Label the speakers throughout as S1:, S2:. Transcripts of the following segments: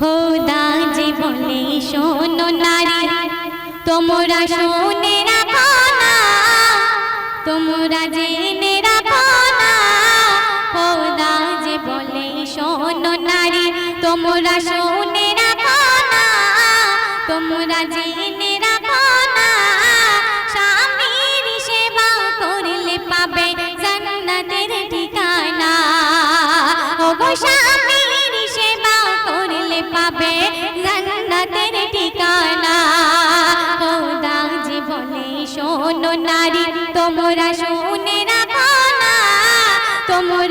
S1: খোদা জীবনে শোনো নারী, তোমরা শুনে রাখো না, তোমরা জেনে রাখো না, খোদা জীবনে শোনো নারী, তোমরা শুনে রাখো না, তোমরা জেনে রাখো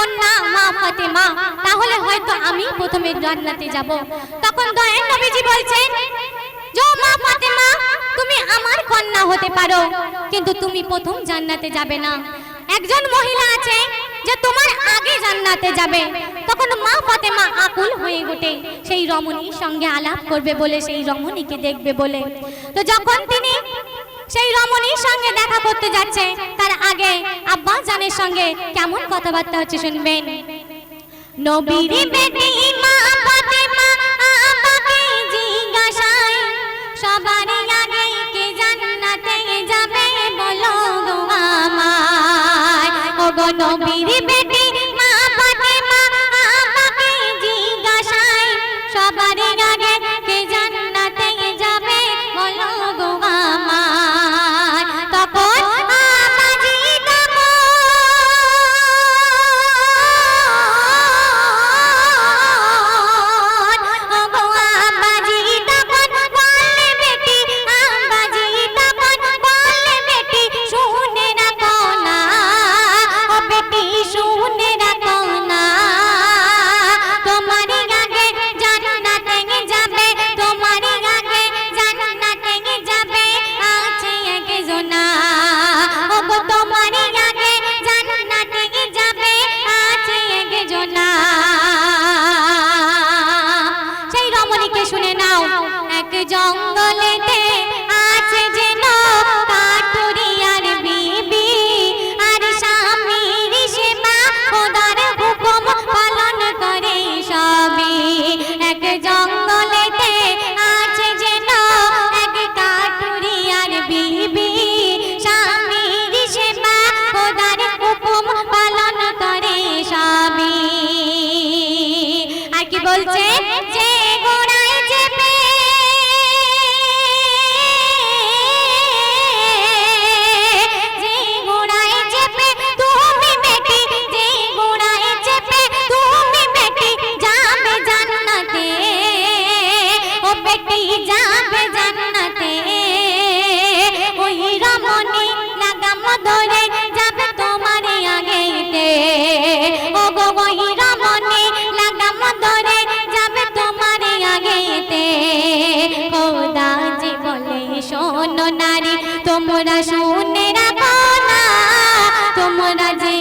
S1: কন্যা, মা ফাতেমা, তাহলে হয়তো আমি প্রথমে জান্নাতে যাব। তখন দয়াল নবীজি বলছেন, যো মা ফাতেমা, তুমি আমার কন্যা হতে পারো, কিন্তু তুমি প্রথম জান্নাতে যাবে না। একজন মহিলা আছে যে তোমার আগে জান্নাতে যাবে। তখন মা ফাতেমা আকুল হয়ে ওঠে, সেই রমণীর সঙ্গে আলাপ করবে বলে, সেই রমণীকে দেখবে বলে। তো যখন তিনি সেই রমণীর সঙ্গে দেখা করতে যাচ্ছে, তার আগে আব্বা জানের সঙ্গে কেমন কথাবার্তা হচ্ছে শুনবেন? নবীর বেটি মা ফাতেমা আমাকে জিজ্ঞাসায় সবার আগে কে জান্নাতে যাবে বলো গো আমায়? ও গো নবীর জঙ্গলেতে আছে যেন কাঠুরিয়ার বিবি। আর স্বামীর সেবা খোদার হুকুম পালন করে সবই। এক জঙ্গলেতে আছে যেন এক বিবি। স্বামীর সেবা খোদার হুকুম পালন করে আর কি বলছে? তোমরা শুনে রাখো না তোমরা যে